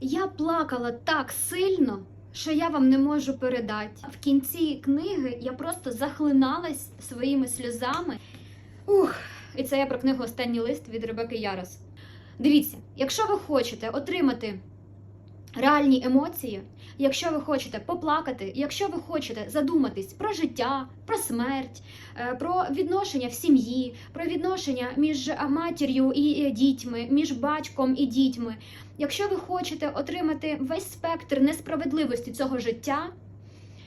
Я плакала так сильно, що я вам не можу передати. В кінці книги я просто захлиналась своїми сльозами. Ух, і це я про книгу Останній лист від Ребеки Ярос. Дивіться, якщо ви хочете отримати реальні емоції, якщо ви хочете поплакати, якщо ви хочете задуматись про життя, про смерть, е, про відношення в сім'ї, про відношення між матір'ю і е, дітьми, між батьком і дітьми, якщо ви хочете отримати весь спектр несправедливості цього життя.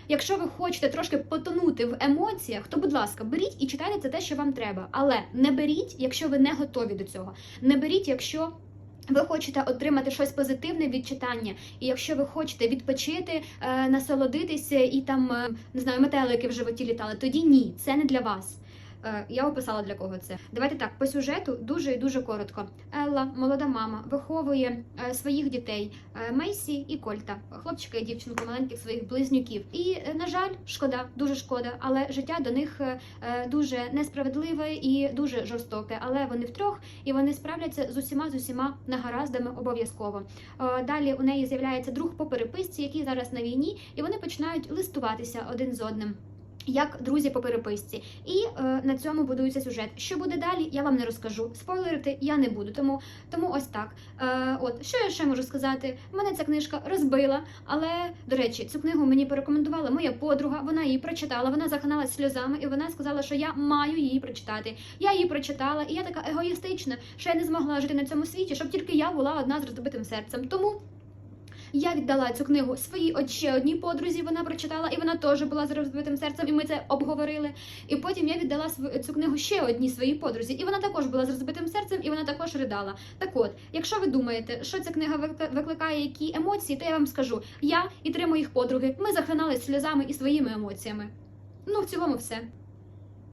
Якщо ви хочете трошки потонути в емоціях, то будь ласка, беріть і читайте це те, що вам треба. Але не беріть, якщо ви не готові до цього. Не беріть, якщо ви хочете отримати щось позитивне від читання, і якщо ви хочете відпочити, е, насолодитися і там е, не знаю, метелики в животі літали, тоді ні, це не для вас. Е, Я описала для кого це. Давайте так, по сюжету дуже і дуже коротко. Елла, молода мама, виховує е, своїх дітей е, Мейсі і Кольта, хлопчика і дівчинку, маленьких своїх близнюків. І на жаль, шкода, дуже шкода, але життя до них дуже несправедливе і дуже жорстоке. Але вони втрьох і вони справляться з усіма з усіма негараздами обов'язково. Далі у неї з'являється друг по переписці, який зараз на війні, і вони починають листуватися один з одним. Як друзі по переписці, і е, на цьому будується сюжет. Що буде далі, я вам не розкажу. Спойлерити я не буду. Тому тому ось так. Е, от що я ще можу сказати? Мене ця книжка розбила, але до речі, цю книгу мені порекомендувала моя подруга. Вона її прочитала. Вона захиналась сльозами, і вона сказала, що я маю її прочитати. Я її прочитала, і я така егоїстична, що я не змогла жити на цьому світі, щоб тільки я була одна з розбитим серцем. Тому. Я віддала цю книгу своїй от ще одній подрузі. Вона прочитала, і вона теж була з розбитим серцем, і ми це обговорили. І потім я віддала цю книгу ще одній своїй подрузі, і вона також була з розбитим серцем, і вона також ридала. Так от, якщо ви думаєте, що ця книга вик- викликає які емоції, то я вам скажу: я і три моїх подруги ми захлиналися сльозами і своїми емоціями. Ну, в цілому, все.